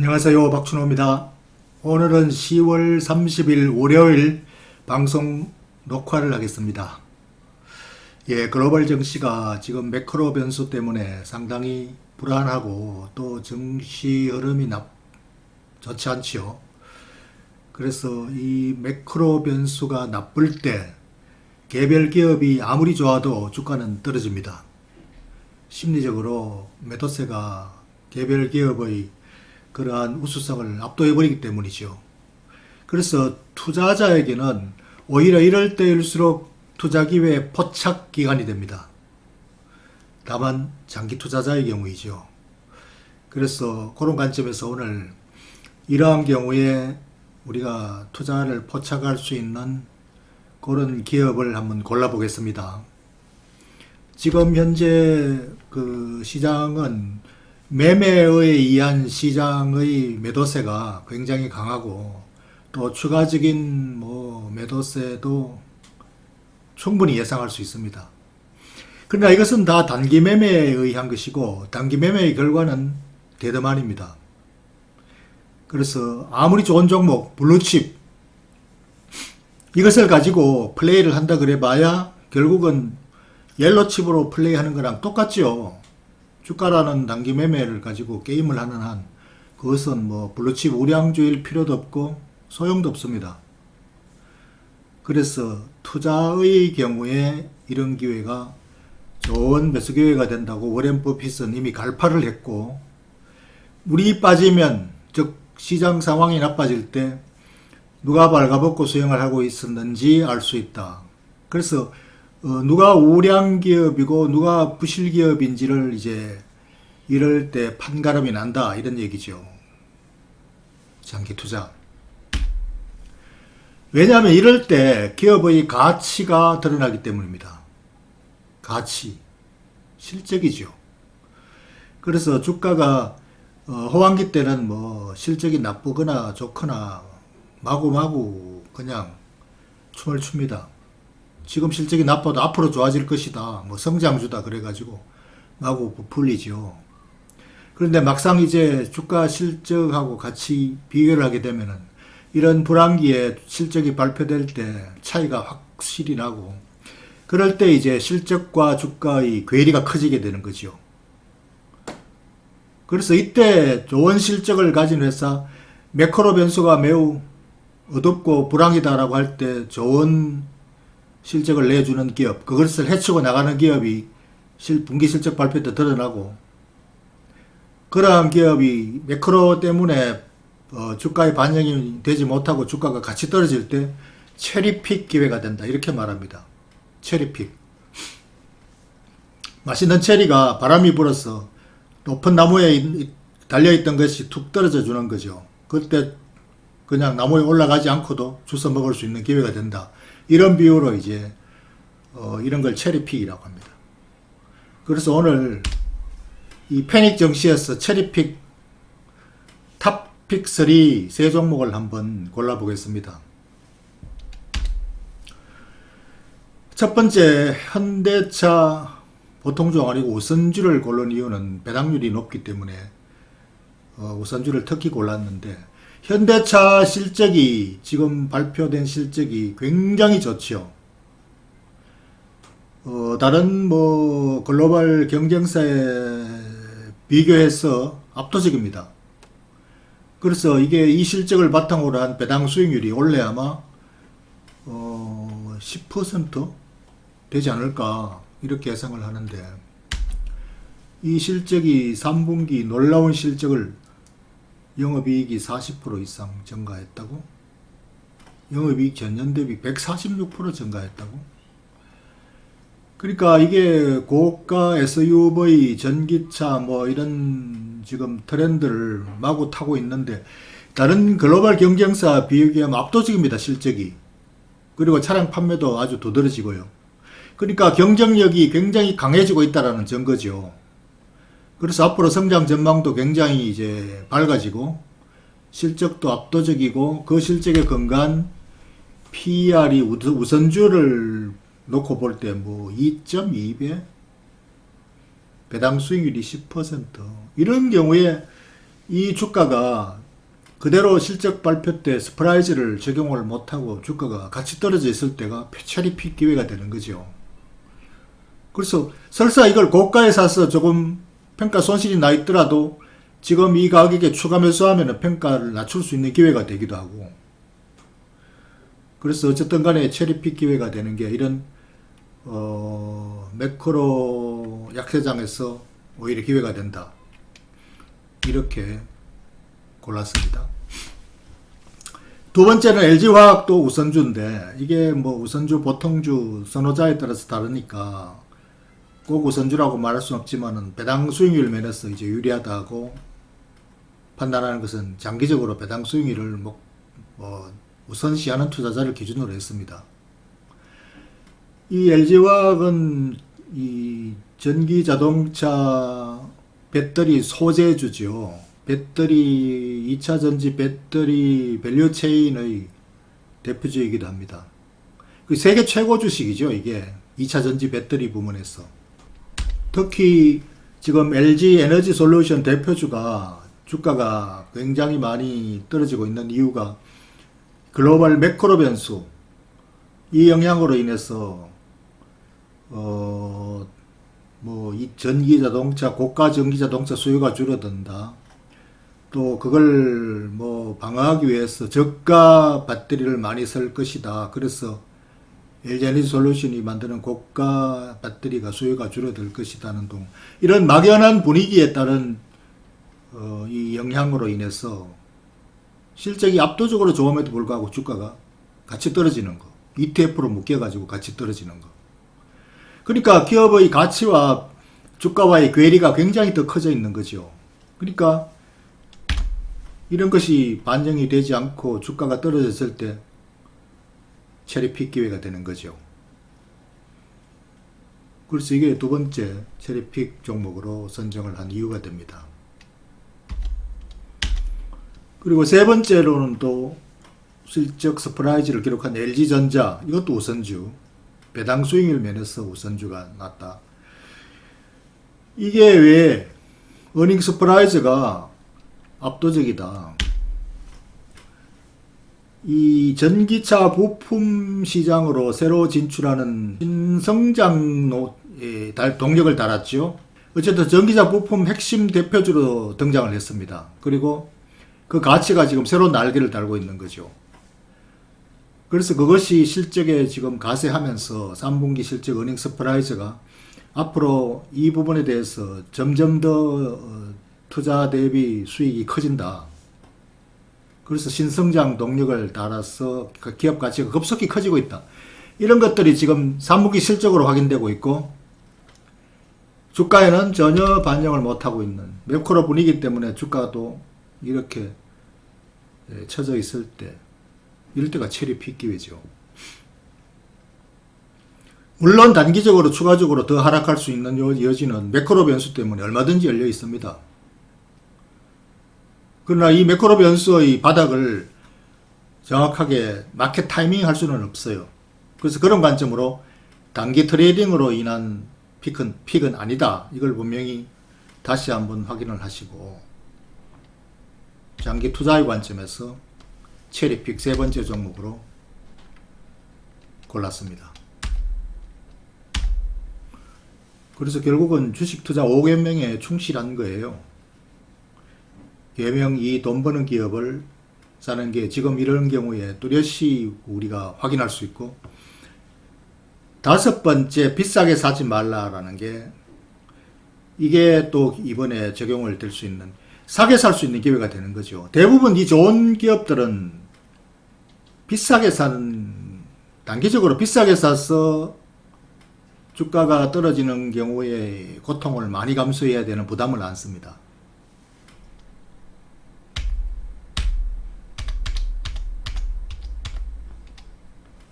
안녕하세요. 박춘호입니다. 오늘은 10월 30일 월요일 방송 녹화를 하겠습니다. 예, 글로벌 증시가 지금 매크로 변수 때문에 상당히 불안하고 또 증시 흐름이 나, 좋지 않지요. 그래서 이 매크로 변수가 나쁠 때 개별 기업이 아무리 좋아도 주가는 떨어집니다. 심리적으로 매도세가 개별 기업의 그러한 우수성을 압도해버리기 때문이죠. 그래서 투자자에게는 오히려 이럴 때일수록 투자 기회 포착 기간이 됩니다. 다만 장기 투자자의 경우이죠. 그래서 그런 관점에서 오늘 이러한 경우에 우리가 투자를 포착할 수 있는 그런 기업을 한번 골라보겠습니다. 지금 현재 그 시장은 매매에 의한 시장의 매도세가 굉장히 강하고 또 추가적인 뭐 매도세도 충분히 예상할 수 있습니다. 그러나 이것은 다 단기 매매에 의한 것이고 단기 매매의 결과는 대담한입니다. 그래서 아무리 좋은 종목 블루칩 이것을 가지고 플레이를 한다 그래 봐야 결국은 옐로칩으로 플레이하는 거랑 똑같죠. 주가라는 단기 매매를 가지고 게임을 하는 한 그것은 뭐 블루칩 우량주일 필요도 없고 소용도 없습니다. 그래서 투자의 경우에 이런 기회가 좋은 매수 기회가 된다고 워렌 버핏은 이미 갈파를 했고 물이 빠지면 즉 시장 상황이 나빠질 때 누가 발가벗고 수행을 하고 있었는지 알 수 있다. 그래서 어, 누가 우량 기업이고 누가 부실 기업인지를 이제 이럴 때 판가름이 난다 이런 얘기죠. 장기 투자. 왜냐하면 이럴 때 기업의 가치가 드러나기 때문입니다. 가치, 실적이죠. 그래서 주가가 어, 호황기 때는 뭐 실적이 나쁘거나 좋거나 마구마구 그냥 춤을 춥니다. 지금 실적이 나빠도 앞으로 좋아질 것이다. 뭐 성장주다 그래가지고 마구 부풀리죠. 그런데 막상 이제 주가 실적하고 같이 비교를 하게 되면은 이런 불황기에 실적이 발표될 때 차이가 확실히 나고 그럴 때 이제 실적과 주가의 괴리가 커지게 되는 거죠. 그래서 이때 좋은 실적을 가진 회사 매크로 변수가 매우 어둡고 불황이다라고 할 때 좋은 실적을 내주는 기업, 그것을 해치고 나가는 기업이 실, 분기 실적 발표 때 드러나고, 그러한 기업이 매크로 때문에 어, 주가에 반영이 되지 못하고 주가가 같이 떨어질 때 체리픽 기회가 된다. 이렇게 말합니다. 체리픽. 맛있는 체리가 바람이 불어서 높은 나무에 달려있던 것이 툭 떨어져 주는 거죠. 그때 그냥 나무에 올라가지 않고도 주워 먹을 수 있는 기회가 된다. 이런 비유로 이제 어, 이런 걸 체리픽이라고 합니다. 그래서 오늘 이 패닉 정시에서 체리픽 탑픽 3 세 종목을 한번 골라보겠습니다. 첫 번째 현대차 보통종 아니고 우선주를 고른 이유는 배당률이 높기 때문에 어, 우선주를 특히 골랐는데 현대차 실적이 지금 발표된 실적이 굉장히 좋지요. 어, 다른 뭐 글로벌 경쟁사에 비교해서 압도적입니다. 그래서 이게 이 실적을 바탕으로 한 배당 수익률이 원래 아마 어, 10% 되지 않을까 이렇게 예상을 하는데 이 실적이 3분기 놀라운 실적을 영업이익이 40% 이상 증가했다고? 영업이익 전년 대비 146% 증가했다고? 그러니까 이게 고가 SUV, 전기차 뭐 이런 지금 트렌드를 마구 타고 있는데 다른 글로벌 경쟁사 비교하면 압도적입니다, 실적이. 그리고 차량 판매도 아주 두드러지고요. 그러니까 경쟁력이 굉장히 강해지고 있다라는 증거죠. 그래서 앞으로 성장 전망도 굉장히 이제 밝아지고 실적도 압도적이고 그 실적에 근간 PER이 우선주를 놓고 볼 때 뭐 2.2배 배당 수익률이 10% 이런 경우에 이 주가가 그대로 실적 발표 때 스프라이즈를 적용을 못하고 주가가 같이 떨어져 있을 때가 체리 픽 기회가 되는 거죠. 그래서 설사 이걸 고가에 사서 조금 평가 손실이 나 있더라도 지금 이 가격에 추가 매수하면 평가를 낮출 수 있는 기회가 되기도 하고 그래서 어쨌든 간에 체리픽 기회가 되는 게 이런 어, 매크로 약세장에서 오히려 기회가 된다. 이렇게 골랐습니다. 두 번째는 LG화학도 우선주인데 이게 뭐 우선주 보통주 선호자에 따라서 다르니까 꼭 우선주라고 말할 수는 없지만은 배당 수익률 면에서 이제 유리하다고 판단하는 것은 장기적으로 배당 수익률을 뭐, 뭐 우선시하는 투자자를 기준으로 했습니다. 이 LG화학은 이 전기 자동차 배터리 소재주죠. 배터리 2차 전지 배터리 밸류 체인의 대표주이기도 합니다. 그 세계 최고 주식이죠, 이게. 2차 전지 배터리 부문에서. 특히 지금 LG 에너지 솔루션 대표주가 주가가 굉장히 많이 떨어지고 있는 이유가 글로벌 매크로 변수 이 영향으로 인해서 어 뭐 이 전기 자동차 고가 전기 자동차 수요가 줄어든다. 또 그걸 뭐 방어하기 위해서 저가 배터리를 많이 쓸 것이다. 그래서 에너지 솔루션이 만드는 고가 배터리가 수요가 줄어들 것이다는 등 이런 막연한 분위기에 따른 어, 이 영향으로 인해서 실적이 압도적으로 좋음에도 불구하고 주가가 같이 떨어지는 거. ETF로 묶여가지고 같이 떨어지는 거. 그러니까 기업의 가치와 주가와의 괴리가 굉장히 더 커져 있는 거죠. 그러니까 이런 것이 반영이 되지 않고 주가가 떨어졌을 때 체리픽 기회가 되는 거죠. 그래서 이게 두 번째 체리픽 종목으로 선정을 한 이유가 됩니다. 그리고 세 번째로는 또 실적 서프라이즈를 기록한 LG전자 이것도 우선주 배당 수익률 면에서 우선주가 났다. 이게 왜 어닝 서프라이즈가 압도적이다. 이 전기차 부품 시장으로 새로 진출하는 신성장의 동력을 달았죠. 어쨌든 전기차 부품 핵심 대표주로 등장을 했습니다. 그리고 그 가치가 지금 새로운 날개를 달고 있는 거죠. 그래서 그것이 실적에 지금 가세하면서 3분기 실적 은행 서프라이즈가 앞으로 이 부분에 대해서 점점 더 어, 투자 대비 수익이 커진다. 그래서 신성장 동력을 달아서 그 기업 가치가 급속히 커지고 있다. 이런 것들이 지금 3분기 실적으로 확인되고 있고 주가에는 전혀 반영을 못하고 있는 매크로 분위기 때문에 주가도 이렇게 예, 처져 있을 때 이럴 때가 체리 픽 기회죠. 물론 단기적으로 추가적으로 더 하락할 수 있는 여지는 매크로 변수 때문에 얼마든지 열려 있습니다. 그러나 이 매크로 변수의 바닥을 정확하게 마켓 타이밍 할 수는 없어요. 그래서 그런 관점으로 단기 트레이딩으로 인한 픽은, 픽은 아니다. 이걸 분명히 다시 한번 확인을 하시고 장기 투자의 관점에서 체리픽 세 번째 종목으로 골랐습니다. 그래서 결국은 주식 투자 5개명에 충실한 거예요. 개명 이 돈 버는 기업을 사는 게 지금 이런 경우에 뚜렷이 우리가 확인할 수 있고 다섯 번째 비싸게 사지 말라라는 게 이게 또 이번에 적용을 될 수 있는 싸게 살 수 있는 기회가 되는 거죠. 대부분 이 좋은 기업들은 비싸게 사는 단기적으로 비싸게 사서 주가가 떨어지는 경우에 고통을 많이 감수해야 되는 부담을 안습니다.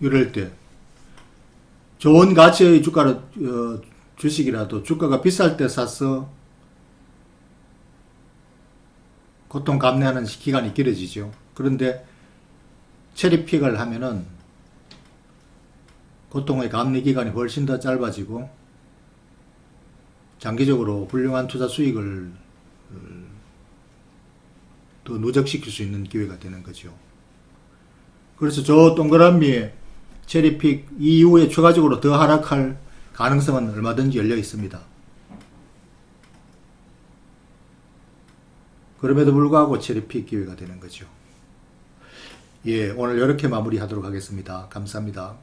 이럴 때 좋은 가치의 주가를 어, 주식이라도 주가가 비쌀 때 사서 고통 감내하는 기간이 길어지죠. 그런데 체리픽을 하면은 고통의 감내 기간이 훨씬 더 짧아지고 장기적으로 훌륭한 투자 수익을 어, 더 누적시킬 수 있는 기회가 되는 거죠. 그래서 저 동그라미에 체리픽 이후에 추가적으로 더 하락할 가능성은 얼마든지 열려 있습니다. 그럼에도 불구하고 체리픽 기회가 되는 거죠. 예, 오늘 이렇게 마무리하도록 하겠습니다. 감사합니다.